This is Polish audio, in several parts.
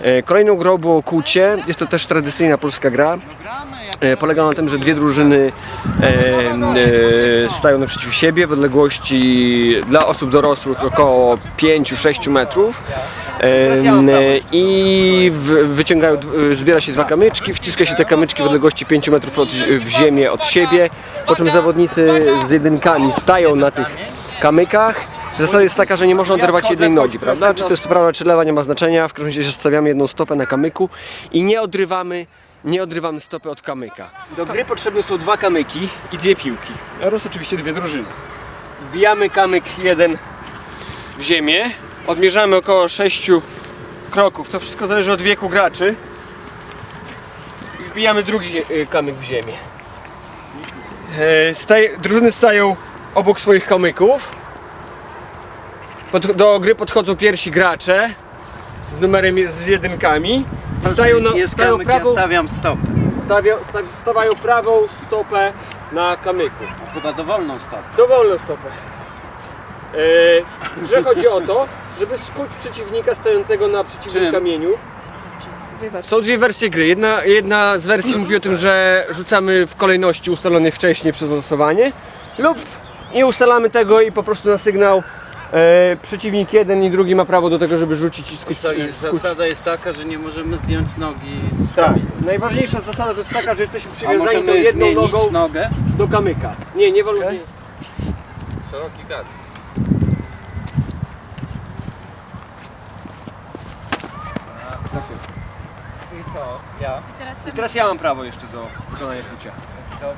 E, Kolejną grą było kucie. Jest to też tradycyjna polska gra. E, Polega na tym, że dwie drużyny e, stają naprzeciw siebie w odległości dla osób dorosłych około 5-6 metrów. I wyciągają, zbiera się dwa kamyczki, wciska się te kamyczki w odległości 5 metrów od, w ziemię od siebie, po czym zawodnicy z jedynkami stają na tych kamykach. Zasada jest taka, że nie można oderwać jednej nogi, prawda? Czy to jest prawa, czy lewa, nie ma znaczenia. W każdym razie stawiamy jedną stopę na kamyku i nie odrywamy, nie odrywamy stopy od kamyka. Do gry potrzebne są dwa kamyki i dwie piłki. Oraz oczywiście dwie drużyny. Wbijamy kamyk jeden w ziemię, odmierzamy około 6 kroków. To wszystko zależy od wieku graczy. I wbijamy drugi y, kamyk w ziemię. E, Staje, drużyny stają obok swoich kamyków. Pod, do gry podchodzą pierwsi gracze z numerem z jedynkami. I stają, na, jest stają, kamyk, prawą, ja stawiam stopę. stawia, staw, stawiają prawą stopę na kamyku. Chyba dowolną stopę. Dowolną stopę. E, że chodzi o to, żeby skuć przeciwnika stojącego na przeciwnym Czym? kamieniu. Są dwie wersje gry. Jedna, jedna z wersji mówi o tym, że rzucamy w kolejności ustalonej wcześniej przez losowanie lub nie ustalamy tego i po prostu na sygnał e, przeciwnik jeden i drugi ma prawo do tego, żeby rzucić i skuć. Co, i skuć. zasada jest taka, że nie możemy zdjąć nogi z Tak. kamienia. Najważniejsza zasada to jest taka, że jesteśmy A przywiązani tą możemy jedną zmienić nogą nogę? do kamyka. Nie, nie wolno zmienić. Szeroki gad. I to ja. I teraz ja mam prawo jeszcze do wykonania kucia. To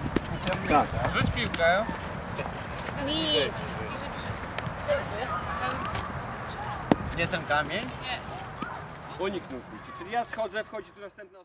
Tak. Rzuć piłkę. Gdzie ten kamień? Uniknął kuci. Czyli ja schodzę, wchodzi tu następna osoba.